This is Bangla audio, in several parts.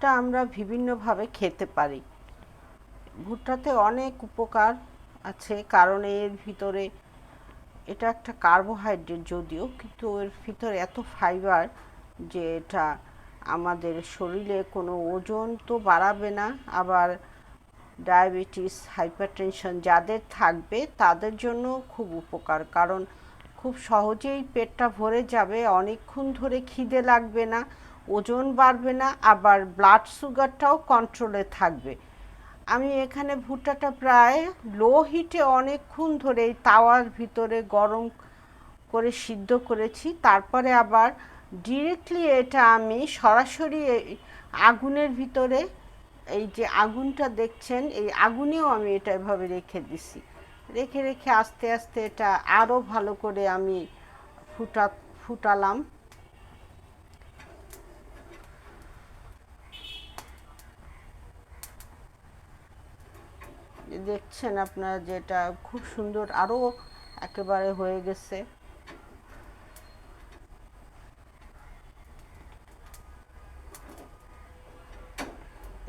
ভুট্টা আমরা বিভিন্নভাবে খেতে পারি। ভুট্টাতে অনেক উপকার আছে, কারণ এর ভিতরে এটা একটা কার্বোহাইড্রেট যদিও, কিন্তু এর ভিতরে এত ফাইবার যে এটা আমাদের শরীরে কোনো ওজন তো বাড়াবে না। আবার ডায়াবেটিস, হাইপারটেনশন যাদের থাকবে তাদের জন্য খুব উপকার, কারণ খুব সহজেই পেটটা ভরে যাবে, অনেকক্ষণ ধরে খিদে লাগবে না। ওজন বাড়বে না, আবার ব্লাড সুগারটাও কন্ট্রোলে থাকবে। আমি এখানে ভুট্টাটা প্রায় লো হিটে অনেকক্ষণ ধরে এই তাওয়ার ভিতরে গরম করে সিদ্ধ করেছি। তারপরে আবার ডিরেক্টলি এটা আমি সরাসরি আগুনের ভিতরে, এই যে আগুনটা দেখছেন, এই আগুনেও আমি এটা এভাবে রেখে দিছি। রেখে রেখে আস্তে আস্তে এটা আরও ভালো করে আমি ফুটা, ফুটালাম। দেখছেন আপনারা যেটা, খুব সুন্দর আরও একেবারে হয়ে গেছে।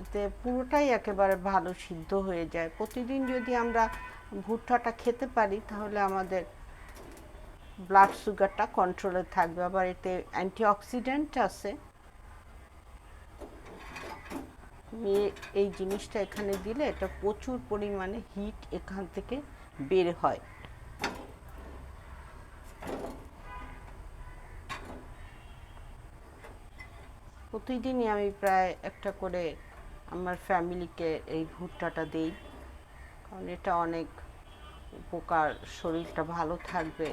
এতে পুরোটাই একেবারে ভালো সিদ্ধ হয়ে যায়। প্রতিদিন যদি আমরা ভুট্টাটা খেতে পারি, তাহলে আমাদের ব্লাড সুগারটা কন্ট্রোলে থাকবে। আবার এতে অ্যান্টিঅক্সিডেন্ট আছে। আমি এই জিনিসটা এখানে দিলে এটা প্রচুর পরিমাণে হিট এখান থেকে বের হয়। প্রতিদিনই আমি প্রায় একটা করে আমার ফ্যামিলিকে এই ভুট্টাটা দিই, কারণ এটা অনেক উপকার, শরীরটা ভালো থাকবে।